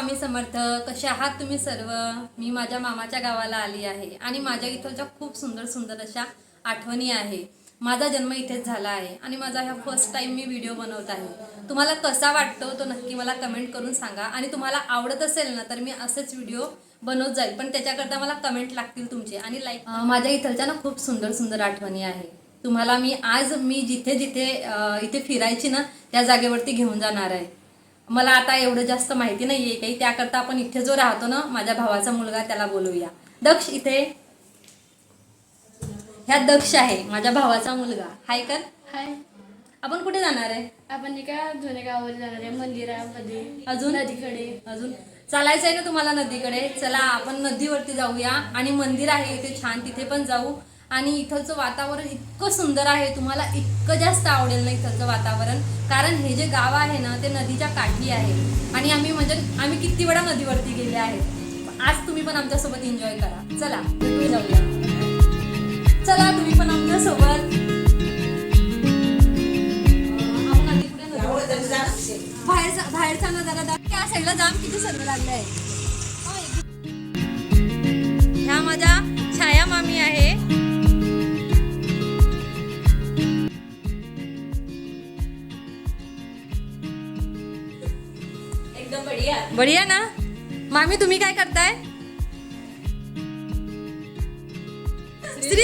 स्वामी समर्थ कसे आहात तुम्ही सर्व? मी माझ्या मामाच्या गावाला आली आहे आणि माझ्या इथलच्या खूप सुंदर सुंदर अशा आठवणी आहे. माझा जन्म इथेच झाला आहे आणि माझा ह्या फर्स्ट टाइम मी व्हिडिओ बनवत आहे. तुम्हाला कसा वाटतो तो नक्की मला कमेंट करून सांगा. आणि तुम्हाला आवडत असेल ना तर मी असेच व्हिडिओ बनवत जाईल. पण त्याच्याकरता मला कमेंट लागतील तुमचे. आणि लाईक माझ्या इथलच्या ना खूप सुंदर सुंदर आठवणी आहे. तुम्हाला मी आज मी जिथे जिथे इथे फिरायची ना त्या जागेवरती घेऊन जाणार आहे. मला आता एवढं जास्त माहिती नाही आहे काही. त्याकरता आपण इथे जो राहतो ना माझ्या भावाचा मुलगा त्याला बोलवूया दक्ष इथे. ह्या दक्ष आहे माझ्या भावाचा मुलगा. हाय कर. हाय. आपण कुठे जाणार आहे? आपण एका जुन्या गावावर जाणार आहे मंदिरामध्ये. अजून? नदीकडे. अजून? चालायचं आहे ना तुम्हाला नदीकडे? चला आपण नदीवरती जाऊया. आणि मंदिर आहे इथे छान तिथे पण जाऊ. आणि इथलचं वातावरण इतकं सुंदर आहे तुम्हाला इतकं जास्त आवडेल ना इथलचं वातावरण. कारण हे जे गाव आहे ना ते नदीच्या काठी आहे. आणि आम्ही म्हणजे आम्ही किती वेळा नदीवरती गेले आहेत. आज तुम्ही पण आमच्यासोबत एन्जॉय करा. चला तुम्ही जाऊया. चला तुम्ही पण आमच्यासोबत. बाहेरचा बाहेरचा नजारा दाख त्या साईडला जाम किती सर्व लागले आहे ह्या माझ्या छाया मामी आहे. बढिया ना? मामी तुम्ही काय करताय? श्री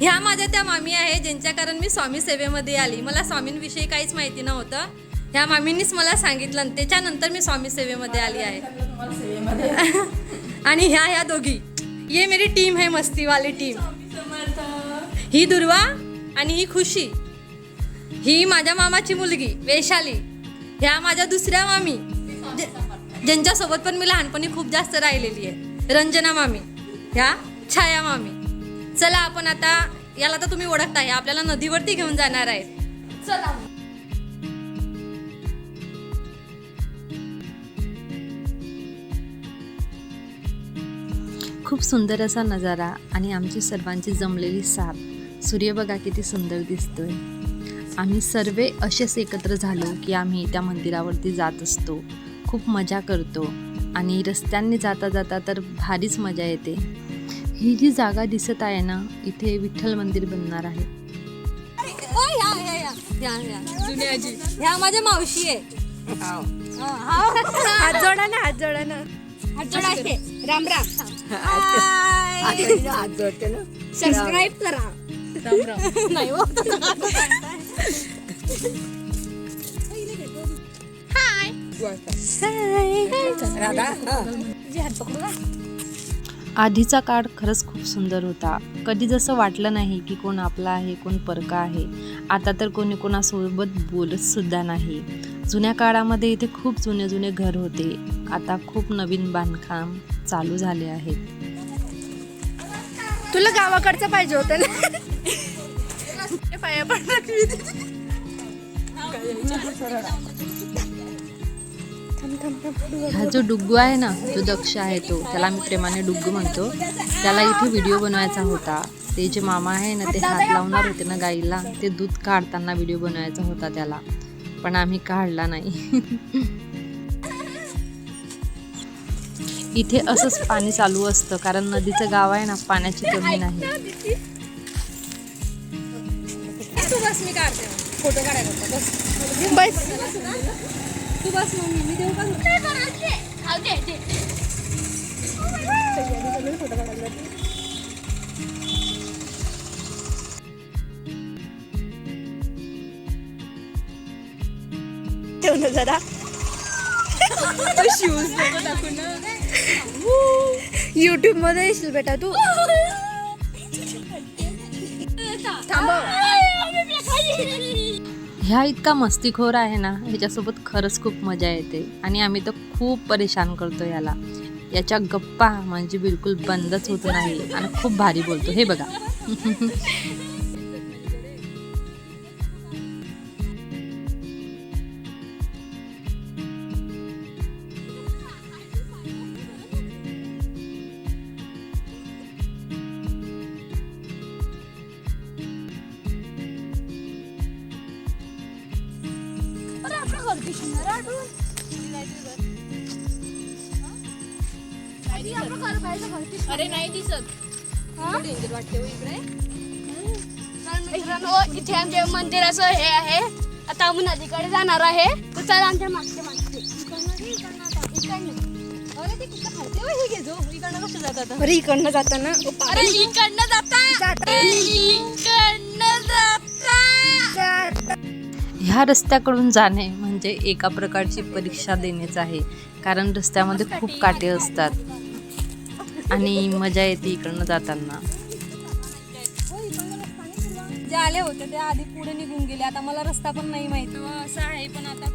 ह्या माझ्या त्या मामी आहे ज्यांच्या कारण मी स्वामी सेवेमध्ये आली. मला स्वामींविषयी काहीच माहिती नव्हतं. ह्या मामींनीच मला सांगितलं त्याच्यानंतर मी स्वामी सेवेमध्ये आली आहे. आणि ह्या ह्या दोघी. ये मेरी टीम है मस्तीवाली टीम. ही दुर्वा आणि ही खुशी. ही माझ्या मामाची मुलगी वैशाली. ह्या माझ्या दुसऱ्या मामी. ज्यांच्यासोबत पण मी लहानपणी खूप जास्त राहिलेली आहे. रंजना मामी ह्या छाया मामी. चला आपण आता याला तर तुम्ही ओळखता आपल्याला नदीवरती घेऊन जाणार आहे चला. खूप सुंदर असा नजारा आणि आमची सर्वांची जमलेली साथ. सूर्य बघा किती सुंदर दिसतोय. आम्ही सर्व असेच एकत्र झालो की आम्ही त्या मंदिरावरती जात असतो. खूप मजा करतो. आणि रस्त्यांनी जाता जाता तर भारीच मजा येते. ही जी जागा दिसत आहे ना इथे विठ्ठल मंदिर बनणार आहे. ओ, ह्या, माझ्या मावशी आहे. हा. हात जोडा ना हात जोडा ना. हात जोडा आहे. राम राम. सबस्क्राईब करा. नाही हो. आधीचा काळ खरंच खूप सुंदर होता. कधी जसं वाटलं नाही की कोण आपला आहे कोण परका आहे आता तर कोणी कोणासोबत बोलत सुद्धा नाही. जुन्या काळामध्ये इथे खूप जुने जुने घर होते. आता खूप नवीन बांधकाम चालू झाले आहेत तुला गावाकडचं पाहिजे होतं ना? पाया हा जो डुग्गू आहे ना जो दक्ष आहे तो त्याला आम्ही प्रेमाने डुग्गू म्हणतो. त्याला इथे व्हिडिओ बनवायचा होता. ते जे मामा आहे ना ते हात लावणार होते ना गाईला ते दूध काढताना व्हिडिओ बनवायचा होता त्याला. पण आम्ही काढला नाही. इथे असंच पाणी चालू असतं कारण नदीचं गाव आहे ना पाण्याची कमी नाही. फोटो बस. तू बस मम्मी मी देऊ का? ठेव ना जरा. युट्यूबमध्ये येशील बेटा तू. थांबव. ह्या इतका मस्तीखोर आहे ना ह्याच्यासोबत खरंच खूप मजा येते. आणि आम्ही तर खूप परेशान करतो याला. याच्या गप्पा म्हणजे बिलकुल बंदच होत नाही आणि खूप भारी बोलतो. हे बघा. पिशणार आठवून अरे नाही दिसत मित्रांनो इथे मंदिराचं हे आहे आता आम्ही नदीकडे जाणार आहे तर आमच्या मागचे मागचे अरे इकडनं इकडनं जाताना इकडनं जाता इकडनं ह्या रस्त्याकडून जाणे म्हणजे एका प्रकारची परीक्षा देणेच आहे. कारण रस्त्यामध्ये खूप काटे असतात. आणि मजा येते इकडनं जाताना. जे आले होते ते आधी पुढे निघून गेले. आता मला रस्ता पण नाही माहीत. असं आहे पण आता.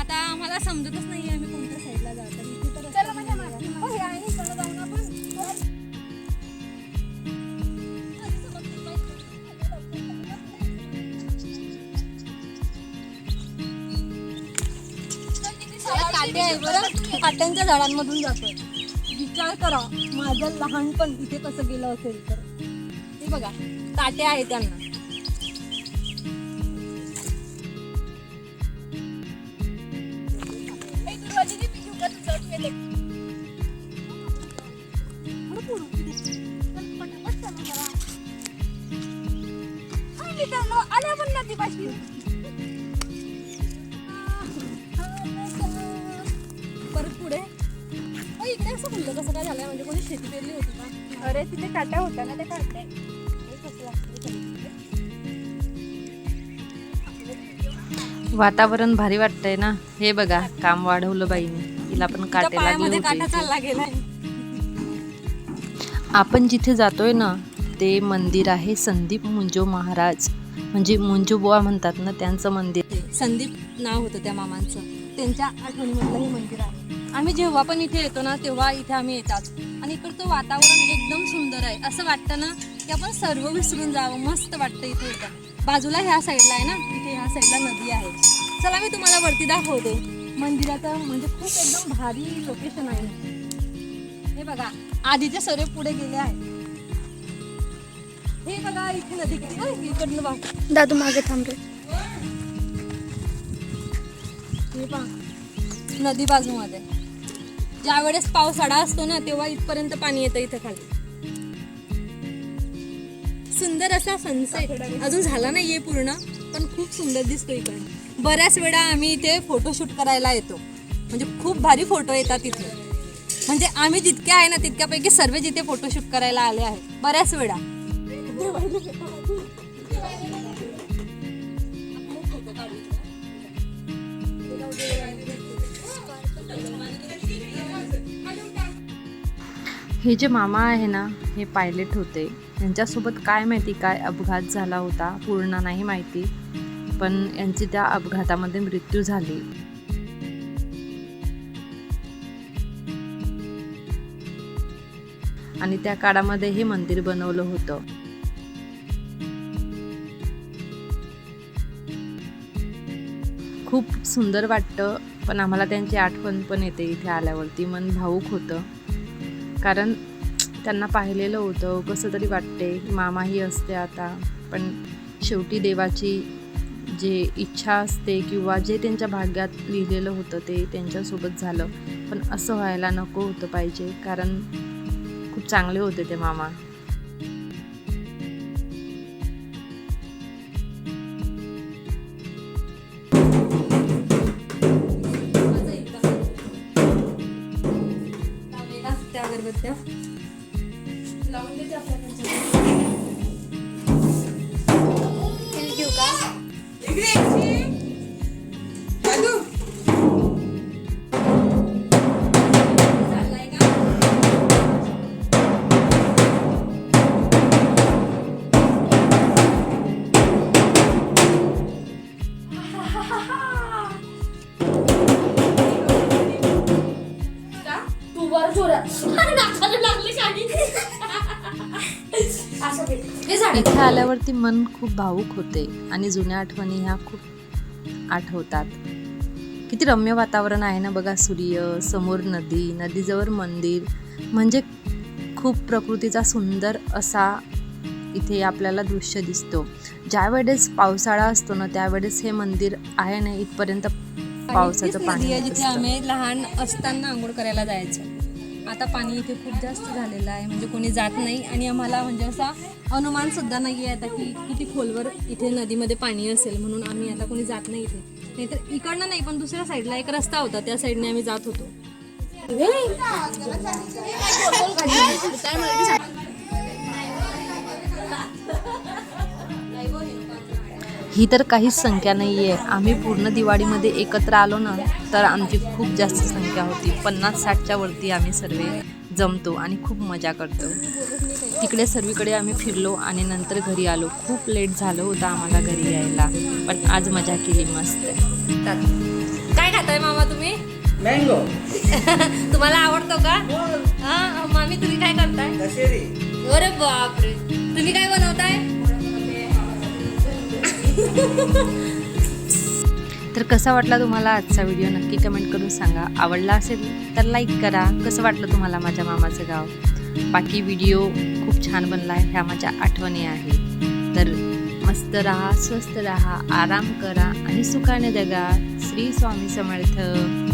आता आम्हाला समजतच नाही आम्ही कोणत्या साईडला जातो काटे आहे बरं काट्यांच्या झाडांमधून जातोय. विचार करा माझं लहानपण इथे कसं गेलं असेल तर. हे बघा काटे आहे त्यांना. आल्या पण नदी पाशी काय झालंय? म्हणजे कोणी शेती पेरली होती का? अरे तिथे काटा होता ना ते काढते. हे कसं लागतं ते? वातावरण भारी वाटतंय ना? हे बघा काम वाढवलं बाईने. तिला पण काटे लागले. चालला गेलाय. आपण जिथे जातोय ना ते मंदिर आहे संदीप मुंजो महाराज. म्हणजे मुंजो बुवा म्हणतात ना त्यांचं मंदिर. संदीप नाव होतं त्या मामांचं. त्यांच्या आठवणीमधलं हे मंदिर आहे. आम्ही जेव्हा पण इथे येतो ना तेव्हा इथे आम्ही येतात. आणि इकडचं वातावरण एकदम सुंदर आहे. असं वाटतं ना की आपण सर्व विसरून जावं मस्त वाटतं इथे येतं बाजूला ह्या साईडला आहे ना इथे ह्या साईडला नदी आहे. चला मी तुम्हाला वरती दाखवते. मंदिराचं म्हणजे खूप एकदम भारी लोकेशन आहे. हे बघा आधीचे सर्व पुढे गेले आहेत. हे बघा इथे नदी किती इकडनं बघ. दादू मागे थांबले हे पहा नदी बाजूमध्ये. ज्या वेळेस पावसाळा असतो ना तेव्हा इथपर्यंत पाणी येतं इथं खाली. सुंदर असा सनसेट अजून झाला नाहीये पूर्ण पण खूप सुंदर दिसतो इकडे. बऱ्याच वेळा आम्ही इथे फोटोशूट करायला येतो. म्हणजे खूप भारी फोटो येतात इथे म्हणजे आम्ही जितके आहे ना तितक्यापैकी सर्व जिथे फोटोशूट करायला आले आहेत. बऱ्याच वेळा. हे जे मामा आहे ना हे पायलट होते. यांच्यासोबत काय माहिती काय अपघात झाला होता पूर्ण नाही माहिती. पण यांची त्या अपघातामध्ये मृत्यू झाली. आणि त्या काळामध्ये हे मंदिर बनवलं होतं. खूप सुंदर वाटतं पण आम्हाला त्यांची आठवण पण येते इथे आल्यावरती. मन भाऊक होतं. कारण त्यांना पाहिलेलं होतं कसं तरी वाटते मामाही असते आता. पण शेवटी देवाची जे इच्छा असते किंवा जे त्यांच्या भाग्यात लिहिलेलं होतं ते त्यांच्यासोबत झालं. पण असं व्हायला नको होतं पाहिजे कारण खूप चांगले होते ते मामा. तू वर जोरात. लागली झाड इथे आल्यावरती मन खूप भावूक होते आणि जुन्या आठवणी ह्या खूप आठवतात. किती रम्य वातावरण आहे ना बघा सूर्य समोर नदी नदीजवळ मंदिर. म्हणजे खूप प्रकृतीचा सुंदर असा इथे आपल्याला दृश्य दिसतो. ज्या वेळेस पावसाळा असतो ना त्यावेळेस हे मंदिर आहे ना इथपर्यंत पावसाचं पाणी जिथे. आम्ही लहान असताना आंघोळ करायला जायचो. आता पाणी इथे खूप जास्त झालेलं आहे म्हणजे कोणी जात नाही. आणि आम्हाला म्हणजे असा अनुमान सुद्धा नाही आहे आता की किती खोलवर इथे नदीमध्ये पाणी असेल म्हणून आम्ही आता कोणी जात नाही इथे. नाहीतर इकडनं नाही पण दुसऱ्या साईडला एक रस्ता होता त्या साईडने आम्ही जात होतो. ही तर काहीच संख्या नाही आहे आम्ही पूर्ण दिवाळीमध्ये एकत्र आलो ना तर आमची खूप जास्त संख्या होती. पन्नास साठच्या वरती आम्ही सर्व जमतो आणि खूप मजा करतो. तिकडे सर्वीकडे आम्ही फिरलो आणि नंतर घरी आलो. खूप लेट झालं होतं आम्हाला घरी यायला पण आज मजा केली मस्त. काय खाताय मामा तुम्ही? मँगो. तुम्हाला आवडतो का? हा. मामी तुम्ही काय करताय? अरे बापरे. तुम्ही काय बनवताय? तर कसा वाटला तुम्हाला आजचा व्हिडिओ नक्की कमेंट करून सांगा. आवडला असेल तर लाईक करा. कसं वाटलं तुम्हाला माझ्या मामाचं गाव? बाकी व्हिडिओ खूप छान बनला आहे. ह्या माझ्या आठवणी आहे तर मस्त राहा स्वस्त राहा आराम करा आणि सुखाने जगा. श्री स्वामी समर्थ.